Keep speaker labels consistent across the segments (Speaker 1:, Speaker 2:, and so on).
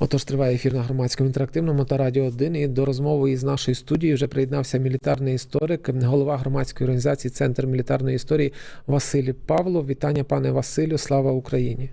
Speaker 1: Отож, триває ефір на громадському інтерактивному та радіо 1. І до розмови із нашої студії вже приєднався мілітарний історик, голова громадської організації Центр мілітарної історії Василь Павлов. Вітання, пане Василю, слава Україні.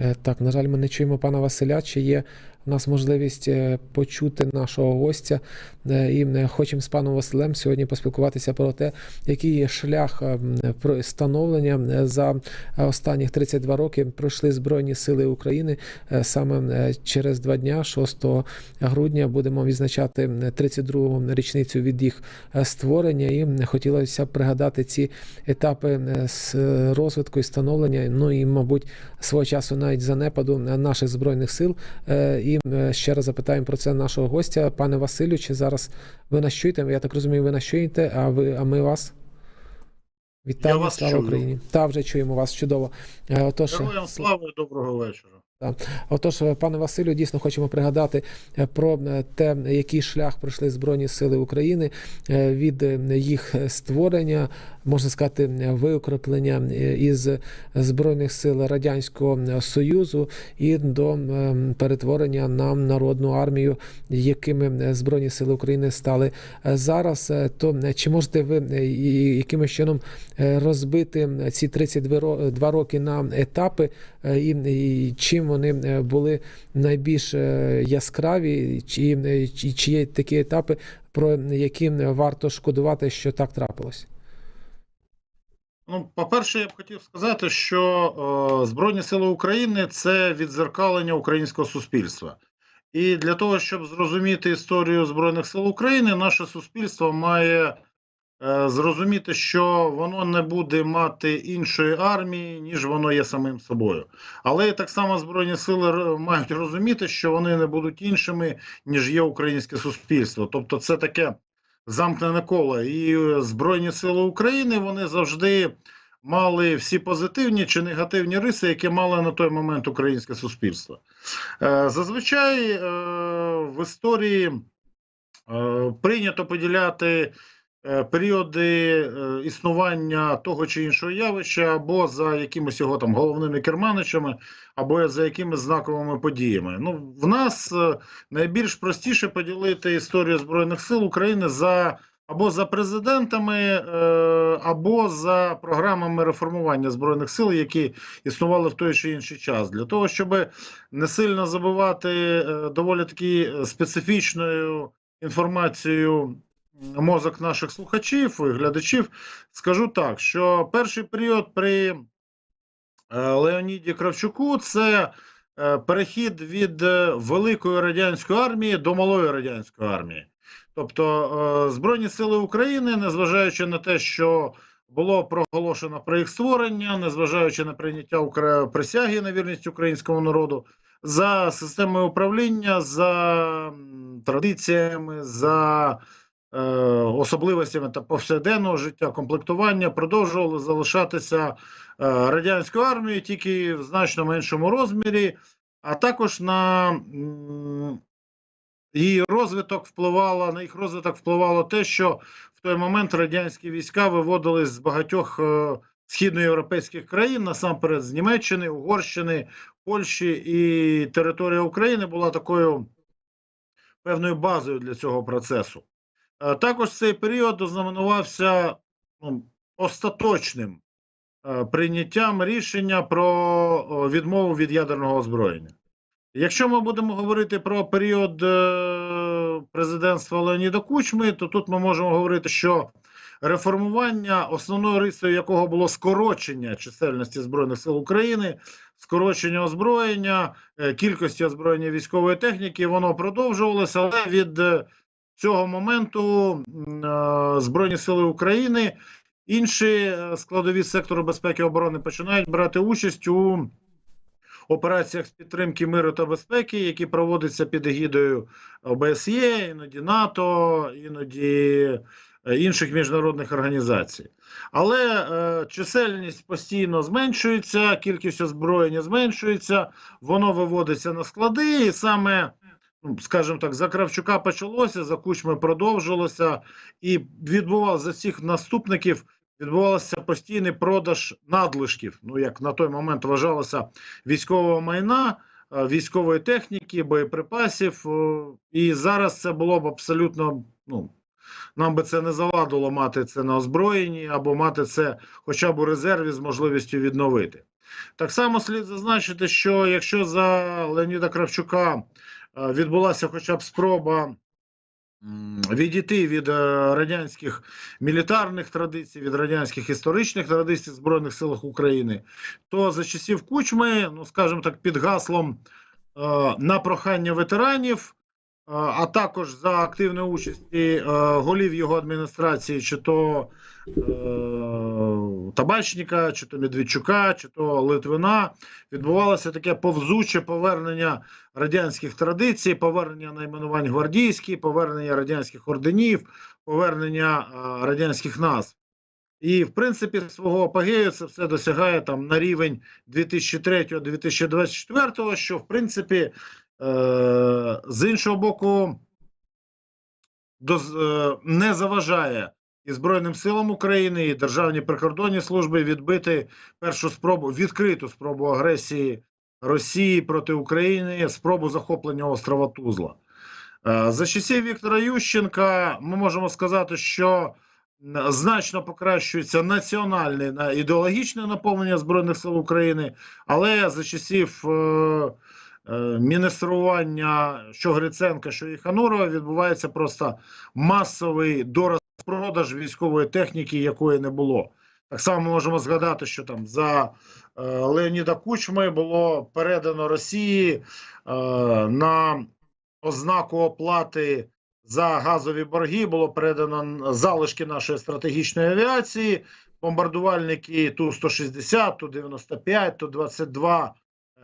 Speaker 1: Е, Так, на жаль, ми не чуємо пана Василя. Чи є у нас можливість е, почути нашого гостя? Е, І хочемо з паном Василем сьогодні поспілкуватися про те, який є шлях е, м, про становлення е, за останніх 32 роки пройшли Збройні Сили України. Саме через два дня, 6 грудня, будемо відзначати 32-гу річницю від їх створення. І хотілося б пригадати ці етапи з розвитку і становлення. Ну і, мабуть, свого часу навіть занепаду наших збройних сил. Е, І е, ще раз запитаємо про це нашого гостя, пане Василю. Чи зараз ви нас чуєте? Я так розумію, ви нас чуєте, а ви, а ми вас. Вітаю, слава
Speaker 2: чую.
Speaker 1: Україні. Та вже чуємо вас чудово. Е, Отож,
Speaker 2: Героям слава і доброго вечора.
Speaker 1: Отож, е, пане Василю, дійсно хочемо пригадати е, про е, те, який шлях пройшли Збройні Сили України від їх створення, можна сказати, виокреплення із Збройних сил Радянського Союзу і до перетворення на народну армію, якими Збройні Сили України стали зараз. То чи можете ви якимось чином розбити ці 32 ро- роки на етапи, і, і чим вони е, були найбільш е, яскраві, чи, е, чи, є такі етапи, про які варто шкодувати, що так трапилось?
Speaker 2: Ну, по-перше, я б хотів сказати, що е, Збройні Сили України це відзеркалення українського суспільства. І для того, щоб зрозуміти історію Збройних сил України, наше суспільство має е, зрозуміти, що воно не буде мати іншої армії, ніж воно є самим собою. Але так само Збройні сили мають розуміти, що вони не будуть іншими, ніж є українське суспільство. Тобто, це таке замкнене коло. І е, Збройні Сили України вони завжди мали всі позитивні чи негативні риси, які мало на той момент українське суспільство. Е, Зазвичай е, в історії е, прийнято поділяти е, періоди е, існування того чи іншого явища або за якимись його там головними керманичами, або за якимись знаковими подіями. Ну, в нас е, найбільш простіше поділити історію Збройних сил України за або за президентами, е, або за програмами реформування Збройних сил, які існували в той чи інший час. Для того, щоб не сильно забувати е, доволі таки специфічною інформацією мозок наших слухачів і глядачів, скажу так, що перший період при е, Леоніді Кравчуку це е, перехід від е, великої радянської армії до малої радянської армії. Тобто Збройні Сили України, незважаючи на те, що було проголошено про їх створення, незважаючи на прийняття Укра... присяги на вірність українському народу, за системою управління, за традиціями, за особливостями та повсякденного життя, комплектування продовжували залишатися е, радянською армією, тільки в значно меншому розмірі, а також на її розвиток впливало, на їх розвиток впливало те, що в той момент радянські війська виводились з багатьох е, східноєвропейських країн, насамперед з Німеччини, Угорщини, Польщі, і територія України була такою певною базою для цього процесу. Е, Також цей період ознаменувався ну, остаточним е, прийняттям рішення про відмову від ядерного озброєння. Якщо ми будемо говорити про період е, президентства Леоніда Кучми, то тут ми можемо говорити, що реформування, основною рисою якого було скорочення чисельності Збройних сил України, скорочення озброєння, кількості озброєння військової техніки, воно продовжувалося, але від цього моменту е, Збройні сили України, інші е, складові сектору безпеки і оборони починають брати участь у операціях з підтримки миру та безпеки, які проводяться під егідою ОБСЄ, іноді НАТО, іноді е, інших міжнародних організацій. Але е, чисельність постійно зменшується, кількість озброєння зменшується, воно виводиться на склади, і саме, скажімо так, за Кравчука почалося, за Кучми продовжилося, і відбував за всіх наступників відбувався постійний продаж надлишків. Ну як на той момент вважалося військового майна, е, військової техніки, боєприпасів. е, І зараз це було б абсолютно. Ну нам би це не завадило мати це на озброєнні або мати це хоча б у резерві з можливістю відновити. Так само слід зазначити, що якщо за Леоніда Кравчука відбулася хоча б спроба відійти від е, радянських мілітарних традицій, від радянських історичних традицій в Збройних силах України, то за часів Кучми, ну скажімо так, під гаслом е, на прохання ветеранів, е, а також за активної участі е, голів його адміністрації, чи то е, Табачника, чи то Медведчука, чи то Литвина, відбувалося таке повзуче повернення радянських традицій, повернення найменувань гвардійські, повернення радянських орденів, повернення е, радянських назв. І, в принципі, свого апогею це все досягає там на рівень 2003-2024, що, в принципі, е, з іншого боку, е, не заважає і Збройним силам України, і Державній прикордонній службі відбити першу спробу, відкриту спробу агресії Росії проти України, спробу захоплення острова Тузла. Е, За часів Віктора Ющенка ми можемо сказати, що значно покращується національне ідеологічне наповнення Збройних сил України, але за часів е, е, міністрування що Гриценка, що Іханурова відбувається просто масовий дорозпродаж військової техніки, якої не було. Так само можемо згадати, що там за е, Леоніда Кучми було передано Росії е, на ознаку оплати за газові борги було передано залишки нашої стратегічної авіації, бомбардувальники Ту-160, Ту-95, Ту-22 е,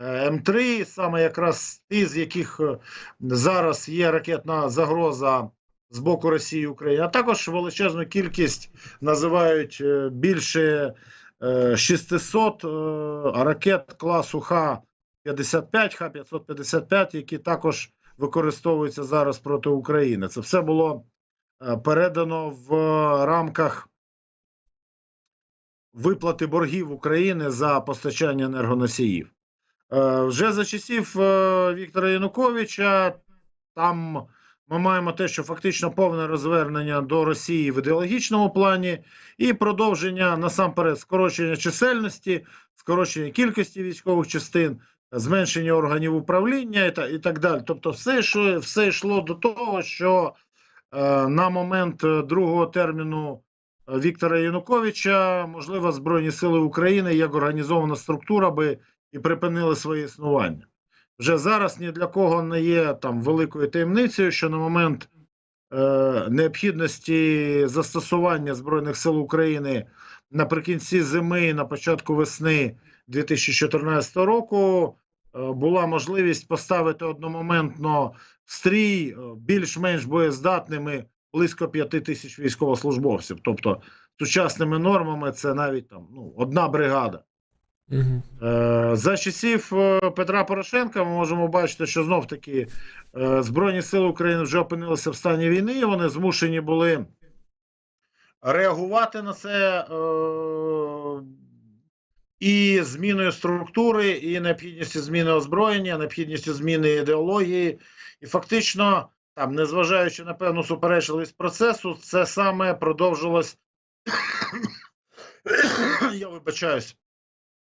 Speaker 2: М3, саме якраз ті, з яких е, зараз є ракетна загроза з боку Росії України, а також величезну кількість називають е, більше е, 600 е, ракет класу Х-55, Х-555, які також використовуються зараз проти України. Це все було передано в рамках виплати боргів України за постачання енергоносіїв. Е, Вже за часів е, Віктора Януковича там ми маємо те, що фактично повне розвернення до Росії в ідеологічному плані і продовження насамперед скорочення чисельності, скорочення кількості військових частин, зменшення органів управління і, та, і так далі. Тобто, все, що все йшло до того, що е, на момент е, другого терміну Віктора Януковича, можливо, Збройні Сили України як організована структура би і припинили своє існування. Вже зараз ні для кого не є там великою таємницею, що на момент е, необхідності застосування Збройних сил України наприкінці зими, на початку весни 2014 року е, була можливість поставити одномоментно стрій е, більш-менш боєздатними близько 5 тисяч військовослужбовців. Тобто, сучасними нормами це навіть там ну, одна бригада. Е, За часів е, Петра Порошенка ми можемо бачити, що знов таки е, Збройні Сили України вже опинилися в стані війни, і вони змушені були реагувати на це і зміною структури, і необхідністю зміни озброєння, необхідністю зміни ідеології. І фактично, там, незважаючи на певну суперечливість процесу, це саме продовжилось. Я вибачаюсь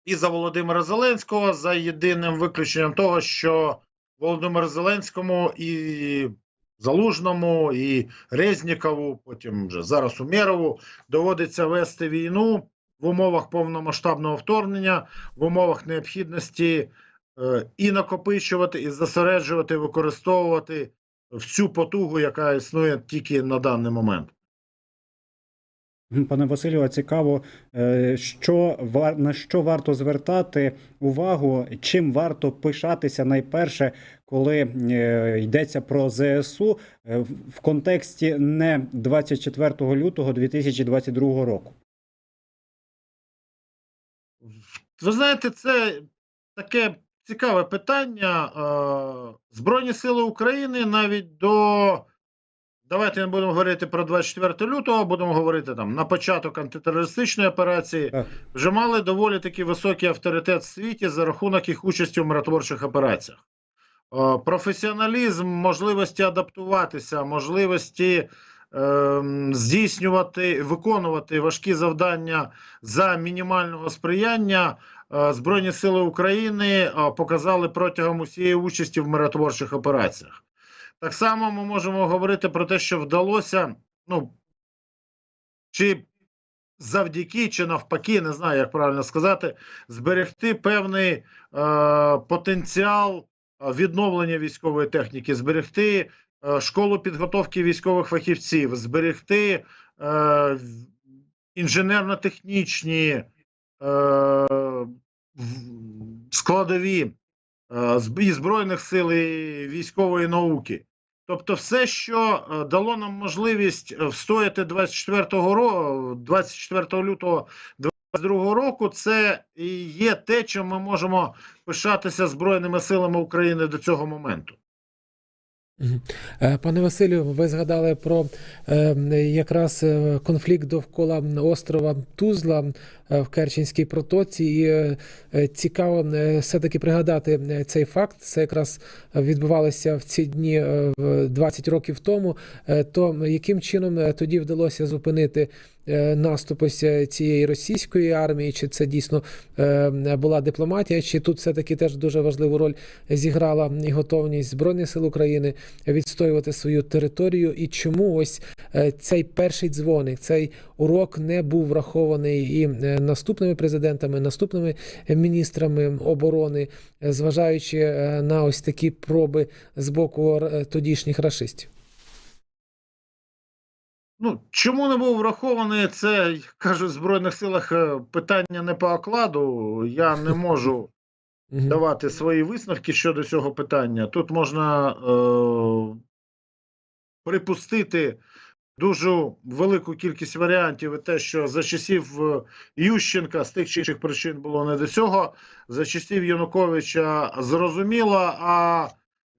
Speaker 2: і за Володимира Зеленського за єдиним виключенням того, що Володимиру Зеленському і Залужному, і Резнікову, потім вже зараз Умєрову, доводиться вести війну в умовах повномасштабного вторгнення, в умовах необхідності е, і накопичувати, і зосереджувати, використовувати всю потугу, яка існує тільки на даний момент.
Speaker 3: Пане Василю, цікаво, е, що на що варто звертати увагу, чим варто пишатися найперше, коли е, йдеться про ЗСУ е, в- контексті не 24 лютого 2022 року.
Speaker 2: Ви знаєте, це таке цікаве питання. Збройні сили України навіть до давайте не будемо говорити про 24 лютого, будемо говорити там на початок антитерористичної операції.
Speaker 3: Так.
Speaker 2: Вже мали доволі таки високий авторитет в світі за рахунок їх участі в миротворчих операціях. Е, Професіоналізм, можливості адаптуватися, можливості ем, здійснювати, виконувати важкі завдання за мінімального сприяння. е, Збройні сили України е, показали протягом усієї участі в миротворчих операціях. Так само ми можемо говорити про те, що вдалося, ну чи завдяки, чи навпаки, не знаю, як правильно сказати, зберегти певний е, потенціал відновлення військової техніки, зберегти е, школу підготовки військових фахівців, зберегти е, інженерно-технічні е, складові і збройних сил і військової науки. Тобто, все, що е, дало нам можливість е, встояти 24 ро- 24 лютого 2022 року, це і є те, чим ми можемо пишатися збройними силами України до цього моменту.
Speaker 1: Е, Пане Василю, ви згадали про е, якраз е, конфлікт довкола острова Тузла в Керченській протоці. І цікаво все-таки пригадати цей факт. Це якраз відбувалося в ці дні е, в 20 років тому. То яким чином тоді вдалося зупинити наступ ось е, цієї російської армії? Чи це дійсно е, була дипломатія? Чи тут все-таки теж дуже важливу роль зіграла і готовність Збройних сил України відстоювати свою територію, і чому ось е, цей перший дзвоник, цей урок не був врахований і е, наступними президентами, наступними міністрами оборони, е, зважаючи е, на ось такі проби з боку е, тодішніх рашистів.
Speaker 2: Ну, чому не був врахований, це кажуть в Збройних силах е, питання не по окладу. Я не можу давати свої висновки щодо цього питання. Тут можна е, припустити дуже велику кількість варіантів, і те, що за часів е, Ющенка з тих чи інших причин було не до цього, за часів Януковича зрозуміло, а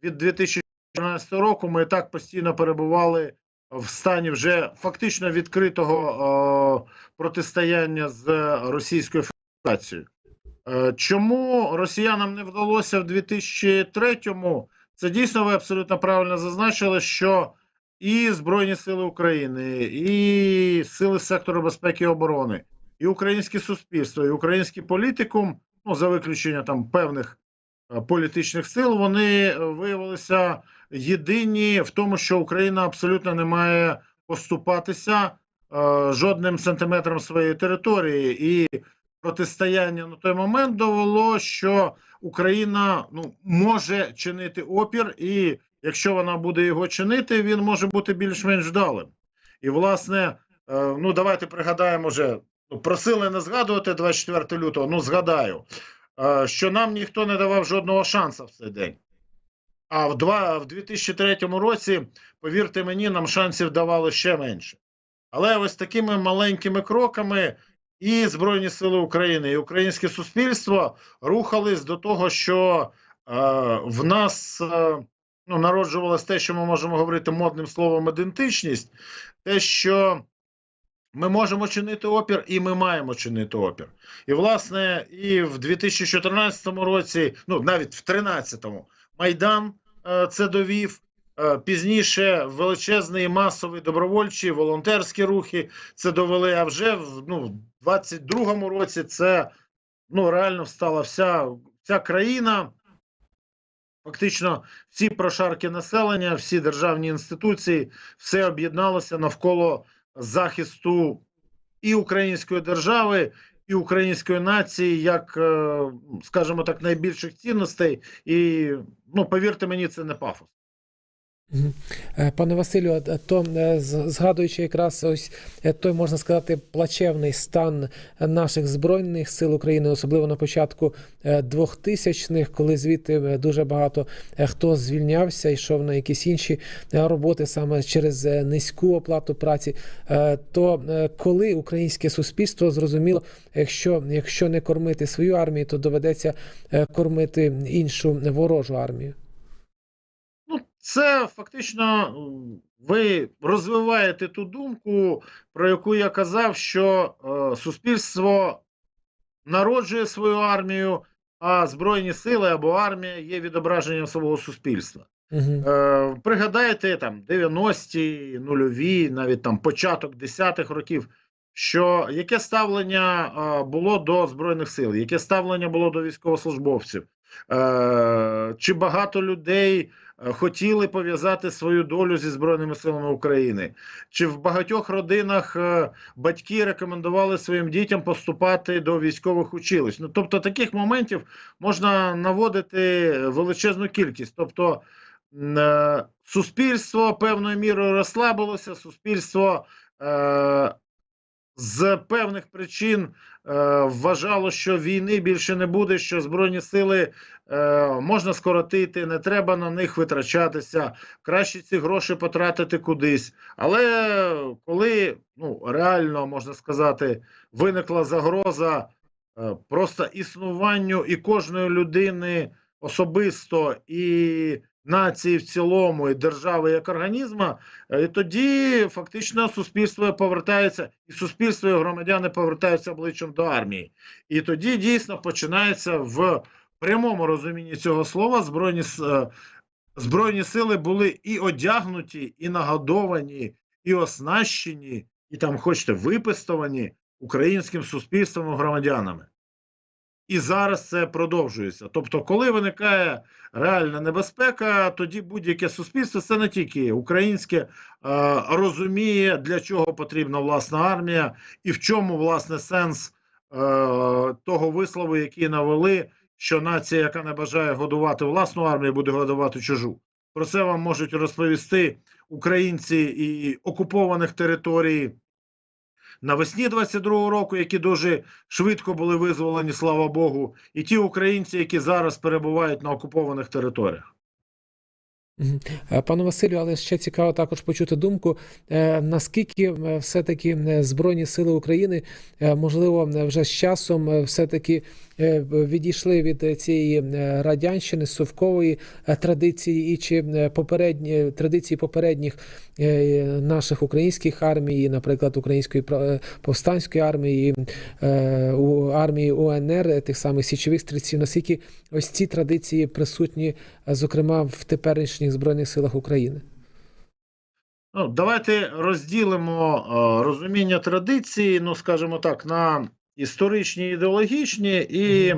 Speaker 2: від 2014 року ми і так постійно перебували в стані вже фактично відкритого е, протистояння з Російською Федерацією. Е, Чому росіянам не вдалося в 2003-му? Це дійсно ви абсолютно правильно зазначили, що і Збройні Сили України, і сили сектору безпеки і оборони, і українське суспільство, і український політикум, ну за виключенням там певних е, політичних сил, вони виявилися єдині в тому, що Україна абсолютно не має поступатися е, жодним сантиметром своєї території і протистояння на той момент довело, що Україна ну, може чинити опір, і якщо вона буде його чинити, він може бути більш-менш вдалим. І, власне, е, ну давайте пригадаємо вже, ну, просили не згадувати 24 лютого, ну згадаю, е, що нам ніхто не давав жодного шансу в цей день. А в, два, в 2003 році, повірте мені, нам шансів давали ще менше. Але ось такими маленькими кроками і Збройні Сили України, і українське суспільство рухались до того, що е, в нас е, ну, народжувалось те, що ми можемо говорити модним словом ідентичність, те, що ми можемо чинити опір, і ми маємо чинити опір. І, власне, і в 2014 році, ну навіть в 2013 Майдан е, це довів. Е, Пізніше величезний масовий добровольчі волонтерські рухи це довели. А вже в ну, 22-му році це ну, реально стала вся, вся країна. Фактично, всі прошарки населення, всі державні інституції, все об'єдналося навколо захисту і української держави, і української нації, як, е, скажімо так, найбільших цінностей. І ну, повірте мені, це не пафос.
Speaker 1: Е, Пане Василю, а то е, згадуючи якраз ось е, той, можна сказати, плачевний стан наших збройних сил України, особливо на початку е, 2000-х, коли звідти е, дуже багато е, хто звільнявся, йшов на якісь інші е, роботи саме через е, низьку оплату праці. е, То е, коли українське суспільство зрозуміло, якщо, якщо не кормити свою армію, то доведеться е, кормити іншу ворожу армію.
Speaker 2: Це фактично ви розвиваєте ту думку, про яку я казав, що е, суспільство народжує свою армію, а Збройні сили або армія є відображенням свого суспільства.
Speaker 1: Угу.
Speaker 2: Е, пригадайте там 90-ті, нульові, навіть там початок 10-х років. Що яке ставлення е, було до збройних сил, яке ставлення було до військовослужбовців? Е, чи багато людей хотіли пов'язати свою долю зі збройними силами України? Чи в багатьох родинах е, батьки рекомендували своїм дітям поступати до військових училищ? Ну тобто таких моментів можна наводити величезну кількість. Тобто е, суспільство певною мірою розслабилося, суспільство е, з певних причин е, вважало, що війни більше не буде, що збройні сили е, можна скоротити, не треба на них витрачатися, краще ці гроші потратити кудись. Але коли ну реально можна сказати, виникла загроза е, просто існуванню і кожної людини особисто, і нації в цілому, і держави як організма, е, і тоді фактично суспільство повертається, і суспільство і громадяни повертаються обличчям до армії. І тоді дійсно починається в прямому розумінні цього слова збройні е, збройні сили були і одягнуті, і нагодовані, і оснащені, і там, хочете, випистовані українським суспільством і громадянами. І зараз це продовжується. Тобто, коли виникає реальна небезпека, тоді будь-яке суспільство, це не тільки українське, е, розуміє, для чого потрібна власна армія, і в чому власне сенс е, того вислову, який навели, що нація, яка не бажає годувати власну армію, буде годувати чужу. Про це вам можуть розповісти українці і окупованих територій навесні 22-го року, які дуже швидко були визволені, слава Богу, і ті українці, які зараз перебувають на окупованих територіях.
Speaker 1: Е, Пане Василю, але ще цікаво також почути думку, е, наскільки е, все-таки е, Збройні Сили України, можливо, вже з часом е, все-таки е, б- відійшли від е, цієї е, радянщини, совкової е, традиції, і чи е, попередні традиції попередніх е, наших українських армій, наприклад, Української е, повстанської армії, е, армії УНР, е, тих самих січових стрільців, наскільки ось ці традиції присутні, е, зокрема в теперішніх збройних силах України.
Speaker 2: Ну, давайте розділимо е, розуміння традиції, ну, скажімо так, на історичні, ідеологічні і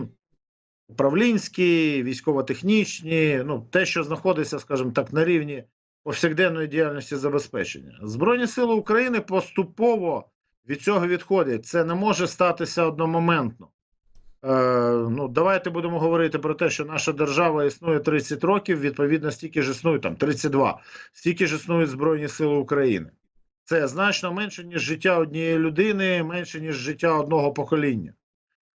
Speaker 2: управлінські, військово-технічні, ну, те, що знаходиться, скажімо так, на рівні повсякденної діяльності забезпечення. Збройні сили України поступово від цього відходять. Це не може статися одномоментно. Е, ну, давайте будемо говорити про те, що наша держава існує 30 років, відповідно, стільки ж існує там 32, стільки ж існують Збройні Сили України. Це значно менше, ніж життя однієї людини, менше, ніж життя одного покоління.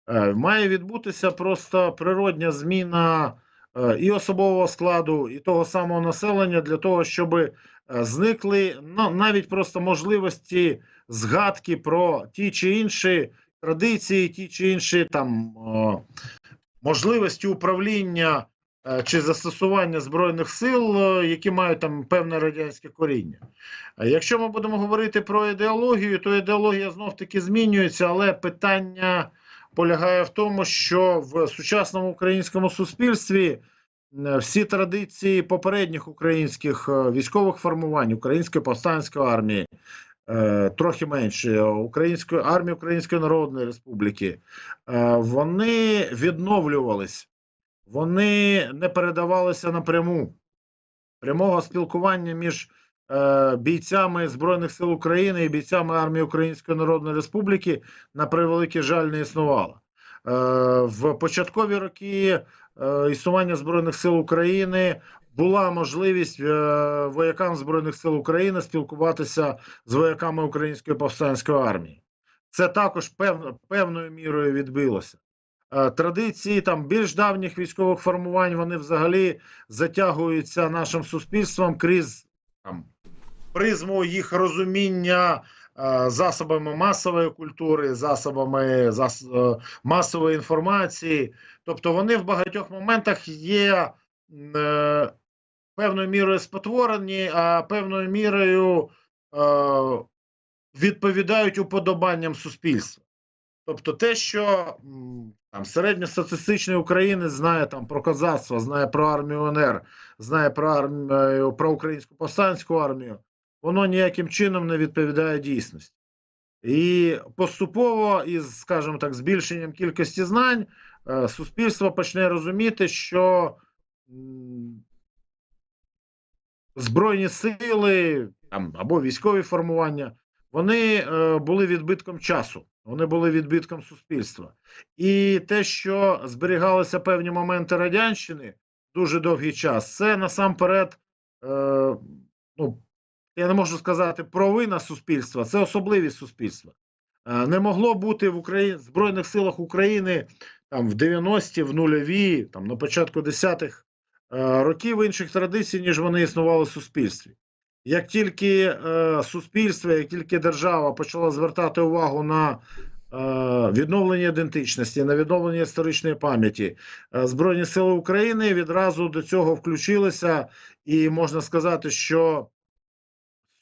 Speaker 2: Е, має відбутися просто природня зміна е, і особового складу, і того самого населення для того, щоб е, зникли навіть просто можливості згадки про ті чи інші традиції, ті чи інші там можливості управління чи застосування збройних сил, е, які мають там певне радянське коріння. Е, Якщо ми будемо говорити про ідеологію, то ідеологія знов таки змінюється, але питання полягає в тому, що в сучасному українському суспільстві е, всі традиції попередніх українських е, військових формувань, української повстанської армії, е, трохи менше, української армії Української Народної Республіки, е, вони відновлювались, вони не передавалися напряму. Прямого спілкування між е, бійцями Збройних сил України і бійцями армії Української Народної Республіки на превеликий жаль не існувало. Е, в початкові роки е, існування Збройних сил України була можливість е, воякам Збройних сил України спілкуватися з вояками Української повстанської армії. Це також певно, певною мірою відбилося. Е, Традиції там більш давніх військових формувань вони взагалі затягуються нашим суспільством крізь там, призму їх розуміння е, засобами масової культури, засобами зас, е, масової інформації. Тобто вони в багатьох моментах є е, певною мірою спотворені, а певною мірою е, відповідають уподобанням суспільства. Тобто те, що там середньостатистичний українець знає там про козацтво, знає про армію УНР, знає про армію, про українську повстанську армію, воно ніяким чином не відповідає дійсності. І поступово, із, скажімо так, збільшенням кількості знань, е, суспільство почне розуміти, що збройні сили там, або військові формування, вони е, були відбитком часу, вони були відбитком суспільства. І те, що зберігалися певні моменти радянщини дуже довгий час, це насамперед, е, ну, я не можу сказати провина суспільства, це особливість суспільства. Е, не могло бути в Україні Збройних силах України там в 90-ті, в нульові, там на початку 10-х е, років інших традицій, ніж вони існували в суспільстві. Як тільки е, суспільство, як тільки держава почала звертати увагу на е, відновлення ідентичності, на відновлення історичної пам'яті, е, Збройні Сили України відразу до цього включилися, і можна сказати, що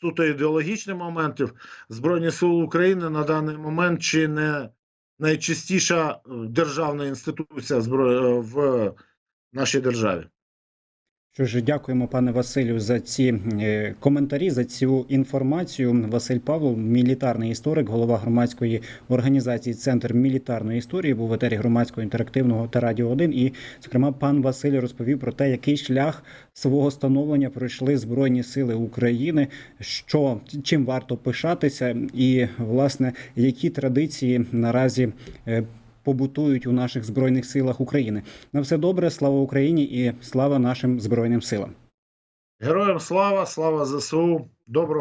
Speaker 2: суто ідеологічних моментів Збройні Сили України на даний момент чи не найчастіша е, державна інституція е, в нашій державі.
Speaker 3: Ж, дякуємо, пане Василю, за ці е, коментарі, за цю інформацію. Василь Павлов, мілітарний історик, голова громадської організації Центр мілітарної історії, був в етері громадського інтерактивного та радіо 1. І, зокрема, пан Василь розповів про те, який шлях свого становлення пройшли збройні сили України, що чим варто пишатися, і власне які традиції наразі. Побутують у наших збройних силах України на все добре, слава Україні і слава нашим збройним силам.
Speaker 2: Героям слава, слава ЗСУ, доброго